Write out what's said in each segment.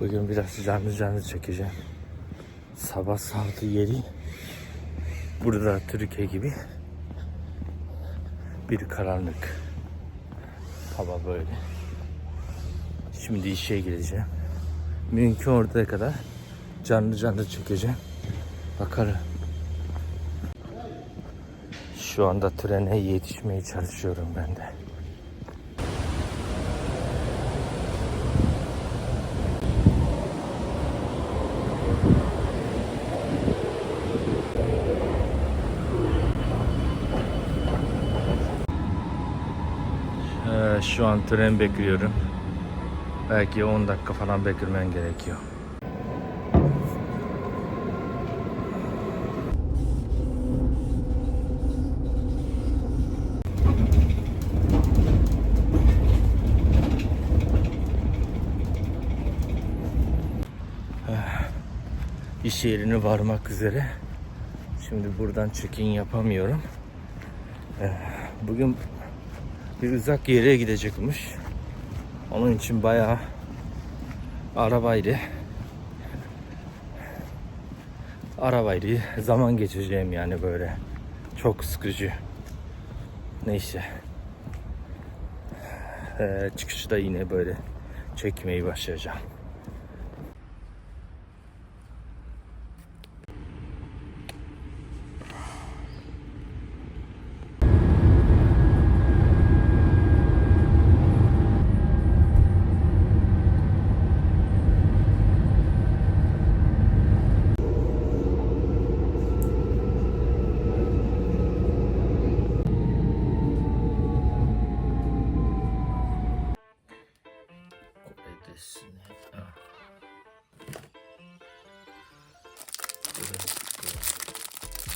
Bugün biraz canlı canlı çekeceğim. Sabah saat 7. Burada Türkiye gibi bir karanlık. Hava böyle. Şimdi işe gideceğim. Mümkün ortaya kadar canlı canlı çekeceğim. Bakarım. Şu anda trene yetişmeye çalışıyorum ben de. Ee, şu an tren bekliyorum. Belki 10 dakika falan beklemen gerekiyor. iş yerine varmak üzere. Şimdi buradan check-in yapamıyorum. Ee, Bugün bir uzak yere gidecekmiş. Onun için bayağı arabayla arabayla zaman geçireceğim yani böyle. Çok sıkıcı. Neyse. Ee, çıkışta yine böyle çekmeyi başlayacağım.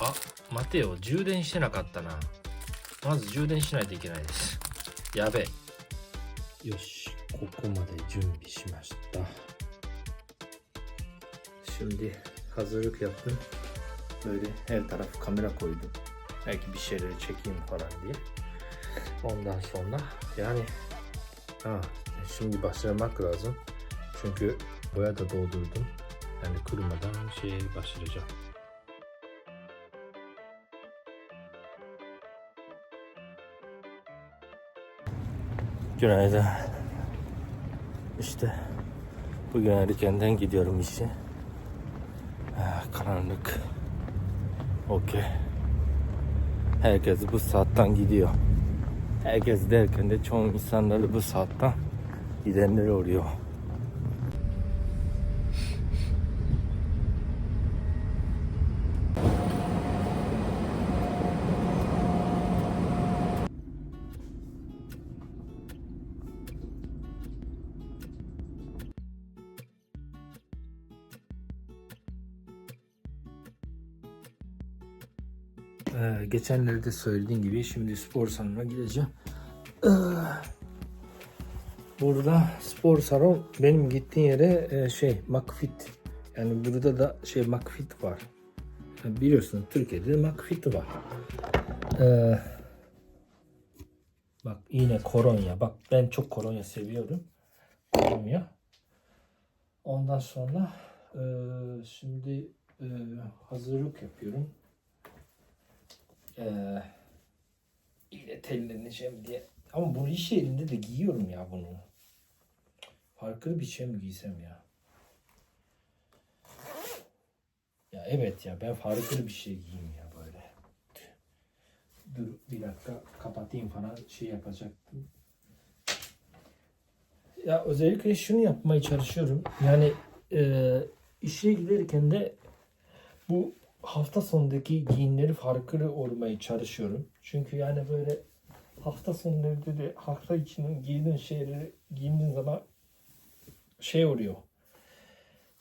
あ待てよ。充電してなかったな。まず充電しないといけないです。やべよし。ここまで準備しました。準備ハズるキャップそれでエルタラカメラコイドエキビシェルチェキンファランディオンダーソンナヤニあ準備バスラマクラズンチンキュー。親と同ドルドン何で車ダウシェーバスルじゃ Günaydın. İşte bugün erkenden gidiyorum işe. Karanlık. Okey. Herkes bu saatten gidiyor. Herkes derken de çoğu insanları bu saatten gidenler oluyor. Ee, geçenlerde söylediğim gibi şimdi spor salonuna gideceğim. Ee, burada spor salon benim gittiğim yere e, şey McFit. Yani burada da şey McFit var. Yani biliyorsun Türkiye'de de McFit var. Ee, bak yine kolonya. Bak ben çok kolonya seviyorum. Kolonya. Ondan sonra e, şimdi e, hazırlık yapıyorum. Ee, yine telleneceğim diye. Ama bunu iş yerinde de giyiyorum ya bunu. Farklı bir şey mi giysem ya? Ya evet ya ben farklı bir şey giyeyim ya böyle. Dur bir dakika kapatayım falan şey yapacaktım. Ya özellikle şunu yapmaya çalışıyorum. Yani e, işe giderken de bu hafta sonundaki giyimleri farklı olmaya çalışıyorum. Çünkü yani böyle hafta sonları de hafta içinin giydiğin şeyleri giydiğin zaman şey oluyor.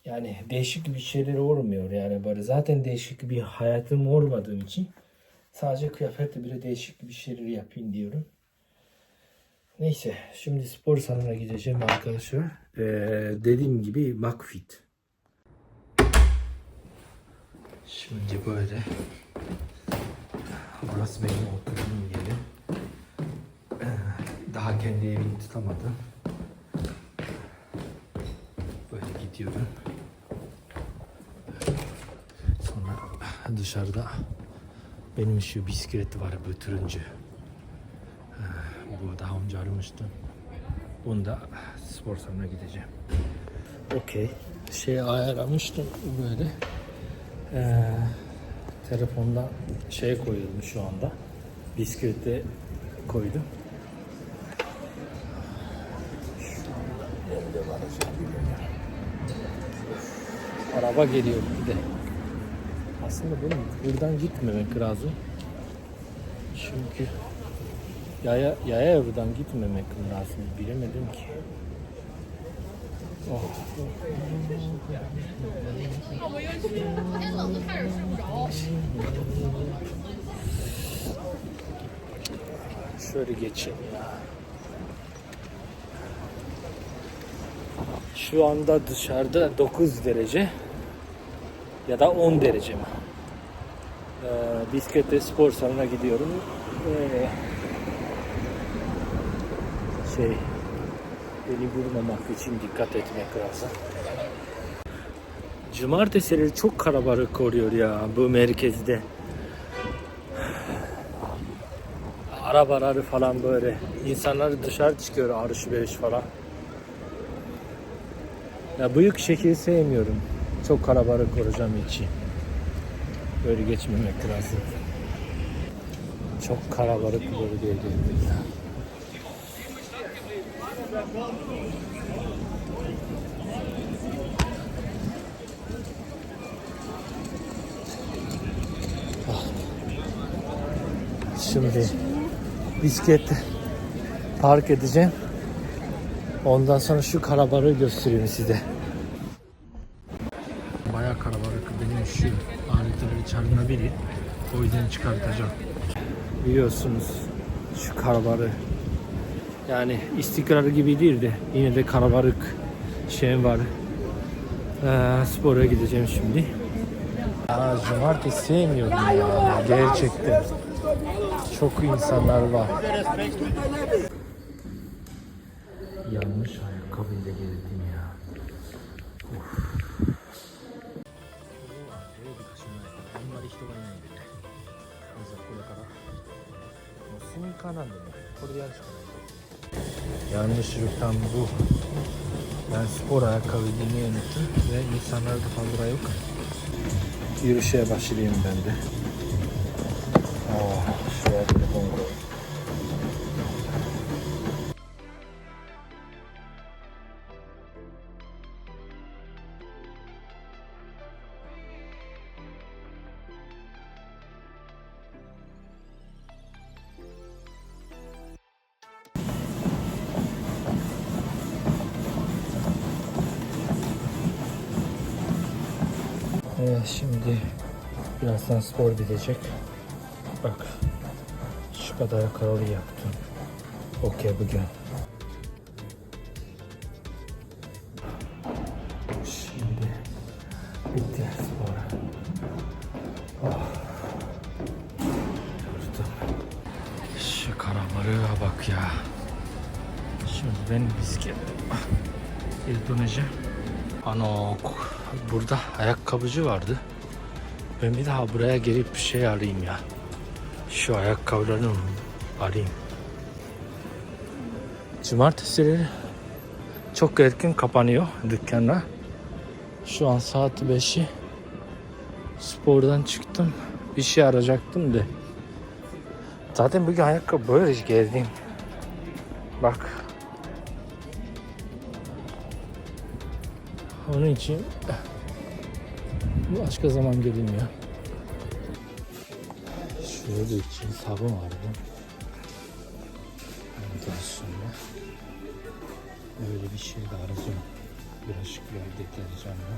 Yani değişik bir şeyler olmuyor yani böyle zaten değişik bir hayatım olmadığım için sadece kıyafetle bile değişik bir şeyler yapayım diyorum. Neyse şimdi spor salonuna gideceğim arkadaşlar. Ee, dediğim gibi McFit. Şimdi böyle. Burası benim oturduğum yeri. Ee, Daha kendi evimi tutamadım. Böyle gidiyorum. Sonra dışarıda benim şu bisiklet var bu turuncu. Ee, Bu daha önce almıştım. Bunda spor salonuna gideceğim. Okey. Şey ayarlamıştım böyle. Ee, telefonda şey koyuyorum şu anda. Bisiklete koydum. Araba geliyor bir de. Aslında benim buradan gitmemek lazım. Çünkü yaya yaya buradan gitmemek lazım. Bilemedim ki. Oh. 天冷的开始睡不着。 Şöyle geçeyim ya. Şu anda dışarıda 9 derece ya da 10 derece mi? Ee, bisiklete spor salonuna gidiyorum. Ee, şey beni vurmamak için dikkat etmek lazım. Cumartesileri çok kalabalık oluyor ya bu merkezde. arabaları falan böyle. İnsanlar dışarı çıkıyor alışveriş falan. Ya büyük şehir sevmiyorum. Çok kalabalık olacağım için. Böyle geçmemek lazım. Çok kalabalık böyle geldi ya. Ah. Şimdi bisiklet park edeceğim. Ondan sonra şu kalabalığı göstereyim size. Baya kalabalık benim şu aletleri çalınabilir. O yüzden çıkartacağım. Biliyorsunuz şu kalabalığı. Yani istikrar gibi değil de yine de kalabalık şeyim var. Ee, spora gideceğim şimdi. Aa, cumartesi sevmiyorum ya. Gerçekten. Çok insanlar var. Yanlış ayakkabıyla geldim ya. Of. あんまり人がいないんでね。まずはこれから。もうスニーカーなんでね、これでやるしかない。 Yanlışlıkla bu ben spor ayakkabı giymeyi unuttum ve insanlarda fazla yok. Yürüyüşe başlayayım ben de. Aa, şuraya telefon koy. Şimdi birazdan spor bitecek. Bak şu kadar kalori yaptım. Okey bugün. Şimdi bitti spor. Oh. Yoruldum. Şu karabalığa bak ya. Şimdi ben bisiklet geri döneceğim. Ano burada ayakkabıcı vardı. Ben bir daha buraya gelip bir şey alayım ya. Şu ayakkabılarını alayım. Cumartesileri çok erken kapanıyor dükkanlar. Şu an saat 5'i. Spordan çıktım. Bir şey arayacaktım da. Zaten bugün ayakkabı böyle geldim. Bak Onun için başka zaman geleyim ya. Şurada için sabun vardı. Ondan sonra böyle bir şey de arayacağım. Birazcık bir deterjanla.